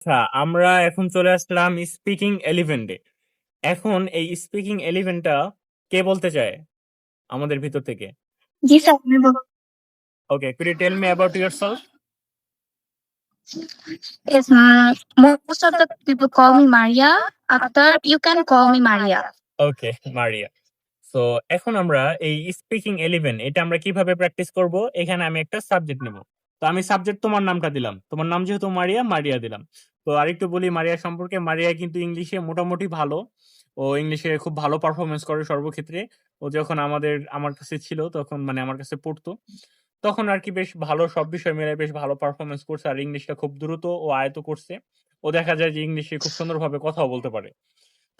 আচ্ছা আমরা এখন চলে আসলাম স্পিকিং এলিভেন্টে এখন এই স্পিকিং এলিভেন্টটা কে বলতে চায় আমাদের ভিতর থেকে? জি স্যার আমি বল- okay could you tell me about yourself Yes, mm, most of the people call me Maria. After you can call me Maria. Okay Maria so এখন আমরা এই স্পিকিং এলিভেন এটা আমরা কীভাবে প্র্যাকটিস করব? এখানে আমি একটা সাবজেক্ট নেব। তো আমি সাবজেক্ট তোমার নামটা দিলাম। তোমার নাম যেহেতু মারিয়া মারিয়া দিলাম। তো আরেকটু বলি মারিয়া সম্পর্কে। মারিয়া কিন্তু ইংলিশে মোটামুটি ভালো। ও ইংলিশে খুব ভালো পারফরমেন্স করে সর্বক্ষেত্রে। ও যখন আমাদের, আমার কাছে ছিল তখন মানে আমার কাছে পড়তো। তখন আর কি বেশ ভালো, সব বিষয় মিলে বেশ ভালো পারফরমেন্স করছে আর ইংলিশটা খুব দ্রুত ও আয়ত্ত করছে। ও দেখা যায় যে ইংলিশে খুব সুন্দরভাবে কথাও বলতে পারে।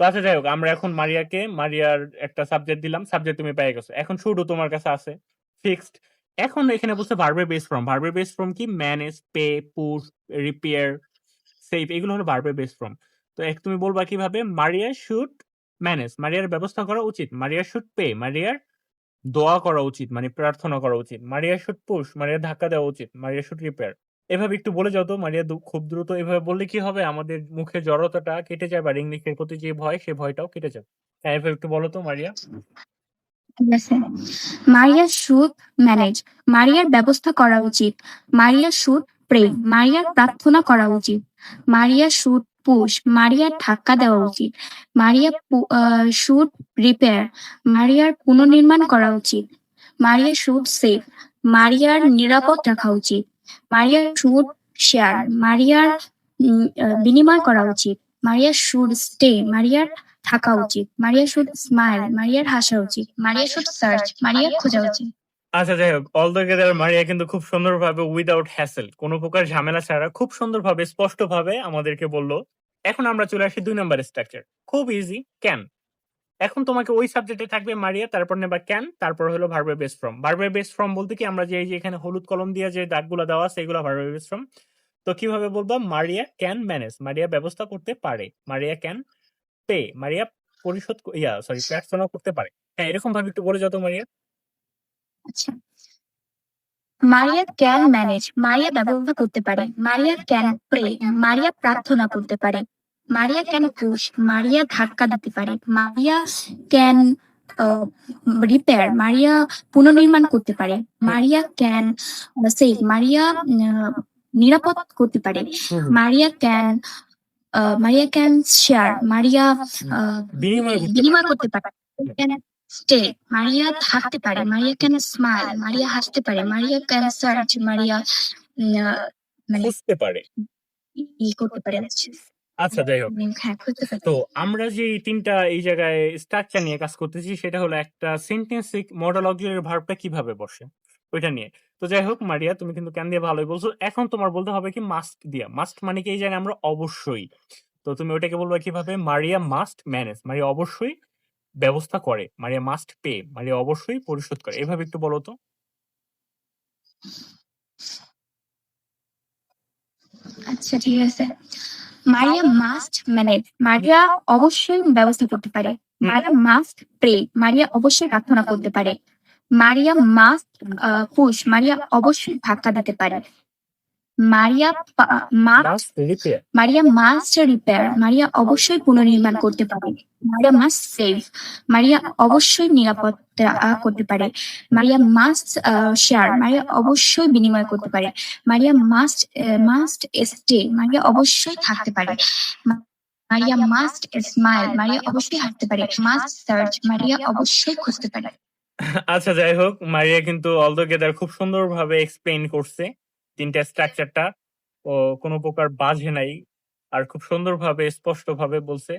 তো আচ্ছা যাই হোক, আমরা এখন মারিয়াকে, মারিয়ার একটা সাবজেক্ট দিলাম। সাবজেক্ট তুমি পেয়ে গেছো। এখন শুরু তোমার কাছে আছে। ফিক্সড এখন এখানে বলছে ভার্বের বেস ফর্ম ভার্বের বেস ফর্ম কি? Manage pay push repair save এগুলো হলো ভার্বের বেস ফর্ম তো এক তুমি বলবা কীভাবে? মারিয়া শুড ম্যানেজ মারিয়ার ব্যবস্থা করা উচিত। মারিয়া শুড পে মারিয়ার দোয়া করা উচিত মানে প্রার্থনা করা উচিত। মারিয়া শুড পুশ মারিয়ার ধাক্কা দেওয়া উচিত। মারিয়া শুড রিপেয়ার এভাবে একটু বলে যাও তো মারিয়া খুব দ্রুত এভাবে বললে কি হবে? আমাদের মুখে জড়তাটা কেটে যাবে আর ইংলিশের প্রতি যে ভয়, সে ভয়টাও কেটে যাবে। হ্যাঁ এভাবে একটু বলো তো মারিয়া. মারিয়া শুড ম্যানেজ মারিয়ার ব্যবস্থা করা উচিত। মারিয়া শুড প্রে মারিয়ার প্রার্থনা করা উচিত। মারিয়া শুড পুশ মারিয়ার ধাক্কা দেওয়া উচিত, মারিয়া শুড রিপেয়ার, মারিয়ার পুনর্নির্মাণ করা উচিত, মারিয়া শুড সেভ মারিয়ার নিরাপদ রাখা উচিত মারিয়া শুড শেয়ার, মারিয়ার বিনিময় করা উচিত মারিয়া শুড স্টে, মারিয়ার থাকা উচিত মারিয়া শুড স্মাইল, মারিয়ার হাসা উচিত মারিয়া শুড সার্চ, মারিয়ার খোঁজা উচিত। আচ্ছা যাই হোক অল টুগেদার মারিয়া কিন্তু খুব সুন্দরভাবে উইদাউট হ্যাসেল কোনো প্রকার ঝামেলা ছাড়া খুব সুন্দরভাবে, স্পষ্টভাবে আমাদেরকে বলল, এখন আমরা চলে আসি দুই নম্বর স্ট্রাকচার খুব ইজি ক্যান এখন তোমাকে ওই সাবজেক্টে থাকবে মারিয়া, তারপর নেবা ক্যান তারপর হলো ভার্বের বেস ফর্ম ভার্বের বেস ফর্ম বলতে কি, আমরা যে এই যে এখানে হলুদ কলম দিয়ে যে দাগগুলো দেওয়া আছে, এগুলো ভার্বের বেস ফর্ম তো কীভাবে বলব? মারিয়া ক্যান ম্যানেজ মারিয়া ব্যবস্থা করতে পারে, মারিয়া ক্যান পে মারিয়া পরিশোধ ইয়া সরি প্রার্থনা করতে পারে। হ্যাঁ এরকম ভাবে একটু বলে যাও তো মারিয়া। আচ্ছা। মারিয়া ক্যান ম্যানেজ মারিয়া ব্যবহার করতে পারে মারিয়া ক্যান প্রে মারিয়া প্রার্থনা করতে পারে মারিয়া ক্যান পুশ মারিয়া ধাক্কা দিতে পারে মারিয়া ক্যান রিপেয়ার মারিয়া পুনর্নির্মাণ করতে পারে মারিয়া ক্যান সেভ মারিয়া নিরাপদ করতে পারে Maria can Maria can share Maria বিনিময় করতে পারে। স্টে মারিয়া থাকতে পারে মারিয়া ক্যান স্মাইল মারিয়া হাসতে পারে মারিয়া ক্যান সার্চ মারিয়া মানে বুঝতে পারে। ই করতে পারে। আচ্ছা যাই হোক। হ্যাঁ তো আমরা যে তিনটা এই জায়গায় স্ট্রাকচার নিয়ে কাজ করতেছি সেটা হলো একটা সেন্টেন্সিক মডেল অক্সিলারি ভার্বটা কীভাবে বসে ওইটা নিয়ে। তো যাই হোক মারিয়া তুমি কিন্তু ক্যান দিয়ে ভালোই বলছো। এখন তোমার বলতে হবে কি মাস্ট দিয়া। মাস্ট মানে কি? এই জায়গায় আমরা অবশ্যই। তো তুমি ওইটাকে বলবে কীভাবে? মারিয়া মাস্ট ম্যানেজ মারিয়া অবশ্যই ব্যবস্থা করে মারিয়া মাস্ট পে মারিয়া অবশ্যই পরিশোধ করে। এভাবে একটু বলো তো। আচ্ছা ঠিক আছে। মারিয়া মাস্ট ম্যানেজ মারিয়া অবশ্যই ব্যবস্থা করতে পারে। মারিয়া মাস্ট প্রে মারিয়া অবশ্যই প্রার্থনা করতে পারে। মারিয়া মাস্ট পুশ মারিয়া অবশ্যই ধাক্কা দিতে পারে। মারিয়া মারিয়া মাস্ট রিপেয়ার মারিয়া অবশ্যই পুনর্নির্মাণ করতে পারে। মারিয়া মাস্ট সেভ মারিয়া অবশ্যই নিরাপত্তা আহ, করতে পারে। মারিয়া মাস্ট শেয়ার মারিয়া অবশ্যই বিনিময় করতে পারে। Maria must must stay Maria অবশ্যই থাকতে পারে। মারিয়া মাস্ট স্মাইল মারিয়া অবশ্যই হাসতে পারে। মাস্ট সার্চ মারিয়া অবশ্যই খুঁজতে পারে। আচ্ছা যাই হোক মারিয়া কিন্তু অল টুগেদার খুব সুন্দরভাবে এক্সপ্লেইন করছে। তিনটা স্ট্রাকচারটা ও কোনো প্রকার বাজে নাই আর খুব সুন্দরভাবে স্পষ্টভাবে বলছে।